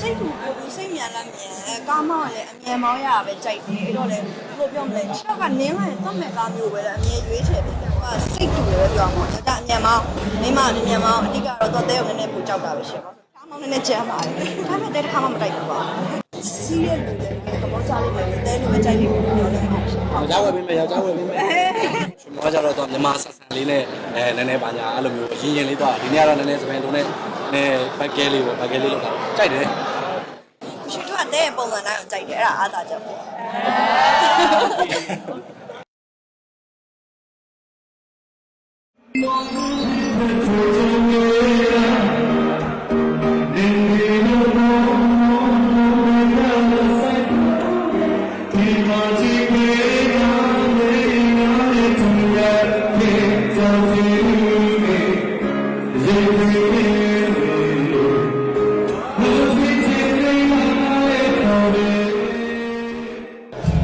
စိတ်ကူကိုယ်ကူစိတ်မြန်လက်မြန်အဲကားမောင်းကလည်းအမြန်မောင်းရတာပဲကြိုက်တယ်အဲ့တော့လေဘယ်လိုပြောမလဲချောက်ကနင်းလိုက်ရင်တော့မဲ့ကားမျိုးပဲလေအမြန်ရွေးချယ်တယ်ဟိုကစိတ်ကူလည်းပဲပြောမှာဒါကြအမြန်မောင်းမိမအမြန်မောင်းအဓိကတော့တော့တဲရုံနဲ့နည်းပူကြောက်တာပဲရှင်ပါကားမောင်းနည်းနည်းကြမ်းပါတယ်ဒါပေမဲ့တဲတစ်ခါမှမတိုက်ဘူးပါစီးရလူလည်းသဘောကျလိမ့်မယ်တဲလူပဲကြိုက်တယ်လို့ပြောနေမှာရှင်ယောက်ျားဝယ်ပေးမယ်ယောက်ျားဝယ်ပေးမယ် ရှင်မောကြတော့တော့မြန်မာဆက်ဆံလေးနဲ့အဲနည်းနည်းပါညာအဲ့လိုမျိုးရင်းရင်လေးတော့ဒီနေ့ကတော့နည်းနည်းစပယ်လုံးနဲ့နည်းဘက်ကဲလေးပေါ့ဘက်ကဲလေးလောက်တာကြိုက်တယ်ရှင်တို့ကတဲပုံစံတိုင်းကိုကြိုက်တယ်အဲ့ဒါအားသာချက်ပေါ့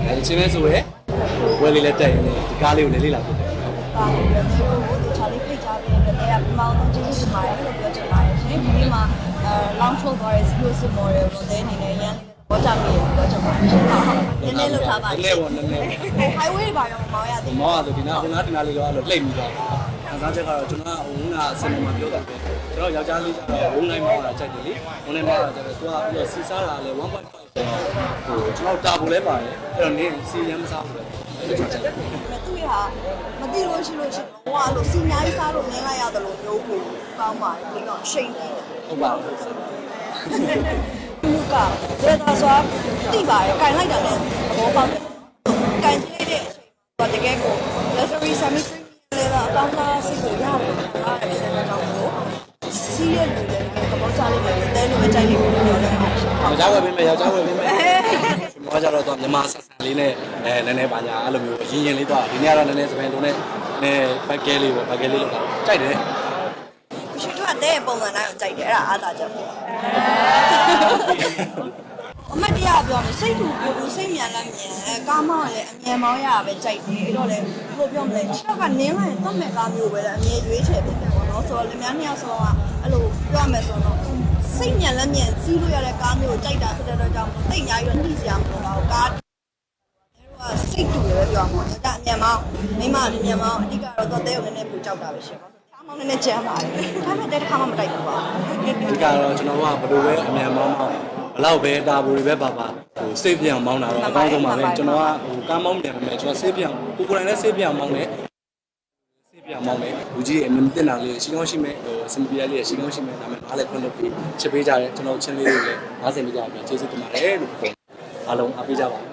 အဲဒီချင်းလဲဆိုရဲဝယ်လေးလည်းတက်ရင်ဒီကားလေးကိုလည်းလေးလာပြတယ်ပါလို့လည်းတို့ဟိုချာလေးဖိတ်ထားပြီးတဲ့တဲကပမောင်းတော့ကျေးဇူးတင်ပါတယ်လို့ပြောချင်ပါတယ်ရှင်ဒီနေ့မှာအဲ launch လုပ်သွားတဲ့ exclusive model ကိုတဲအနေနဲ့ရန်လေးတော့ကြမိတယ်ပြောချင်ပါတယ်ရှင်ဟုတ်ဟုတ်နည်းနည်းလောက်ထားပါနည်းနည်းပေါ့နည်းနည်း highway တွေပါတော့မောင်းရသေးမောကတော့ဒီနာဒီနာဒီနာလေးတော့အဲ့လိုလှိမ့်ပြီးတော့ ခံစားချက်ကတော့ကျွန်တော်ကဟိုကဆင်မှာပြောတာပဲကျွန်တော်ယောက်ျားလေးကျတော့ဝုန်းနိုင်မောတာကြိုက်တယ်လေဝုန်းနိုင်မောတာကြတော့သူကပြီးတော့စီစားတာလည်း1.5ဆိုတော့ဟိုကျွန်တော်တာဘူးလဲပါတယ်အဲ့တော့နင်းစီရမ်းမစားဘူးလေအဲ့လိုကြိုက်တယ်သူရမသိလို့ရှိလို့ရှိရင်ဟိုကလို့စီညာကြီးစားလို့မြင်လိုက်ရတယ်လို့မျိုးကိုကောင်းပါတယ်ဒီတော့ရှိန်နေတယ်ဟုတ်ပါဘူးလူကဒေတာဆိုတိပါတယ်ကင်လိုက်တာလည်းသဘောပေါက်တယ်ကင်ကြည့်လိုက်တဲ့အချိန်မှာတကယ်ကို luxury semi ကောင်းသားစိတ်ကိုရတယ်အားရတဲ့အကြောင်းကိုစီးရလူလည်းသဘောကျလိမ့်မယ်တဲလူပဲကြိုက်လိမ့်မယ်ပြောနေမှာရှင်ယောက်ျားဝယ်ပေးမယ်ယောက်ျားဝယ်ပေးမယ်ရှင်မောကြတော့တော့မြန်မာဆက်ဆံလေးနဲ့အဲနည်းနည်းပါညာအဲ့လိုမျိုးရင်းရင်လေးတော့ဒီနေ့ကတော့နည်းနည်းစပယ်လုံးနဲ့နည်းဘက်ကဲလေးပေါ့ဘက်ကဲလေးလောက်တာကြိုက်တယ်ရှင်တို့ကတဲပုံစံတိုင်းကိုကြိုက်တယ်အဲ့ဒါအားသာချက်ပေါ့အမတ်တရား ပြောမယ်စိတ်တူကိုယ်တူစိတ်မြန်လက်မြန်အဲကားမောင်းကလည်းအမြန်မောင်းရတာပဲကြိုက်တယ်အဲ့တော့လေဘယ်လိုပြောမလဲချောက်ကနင်းလိုက်ရင်တော့မဲ့ကားမျိုးပဲလေအမြန်ရွေးချယ်ပေးတယ်ပေါ့နော်ဆိုတော့လများနှစ်ယောက်ဆိုတော့အဲ့လိုပြောမယ်ဆိုတော့စိတ်မြန်လက်မြန်စီးလို့ရတဲ့ကားမျိုးကိုကြိုက်တာဖြစ်တဲ့အတွက်ကြောင့်တိတ်အများကြီးတော့နှိစရာမလိုပါဘူးကားကစိတ်တူလည်းပြောမှာဒါအမြန်မောင်းမိမအမြန်မောင်းအဓိကတော့တော့တဲရုံနဲ့နည်းပူကြောက်တာပဲရှင်ပါချားမောင်းနည်းနည်းကြမ်းပါတယ်ဒါပေမဲ့တဲတစ်ခါမှမတိုက်ဘူးပါဘူးဒီကတော့ကျွန်တော်ကဘယ်လိုပဲအမြန်မောင်းမောင်း ဘလောက်ပဲတာဘူတွေပဲပါပါဟိုစေးပြောင်မောင်းတာတော့အကောင်းဆုံးပါပဲကျွန်တော်ကဟိုကားမောင်းပြန်မယ်ကျွန်တော်စေးပြောင်ကိုကိုယ်တိုင်လည်းစေးပြောင်မောင်းတယ်စေးပြောင်မောင်းတယ်လူကြီးအမြင်တင်တာလေးရှိကောင်းရှိမယ်ဟိုစင်ပြရလေးရှိကောင်းရှိမယ်ဒါပေမဲ့အားလည်းခွင့်လုပ်ပြီးချက်ပေးကြတယ်ကျွန်တော်ချင်းလေးတွေလည်း90မိကြပြန်ကျေးဇူးတင်ပါတယ်လို့အားလုံးအားပေးကြပါ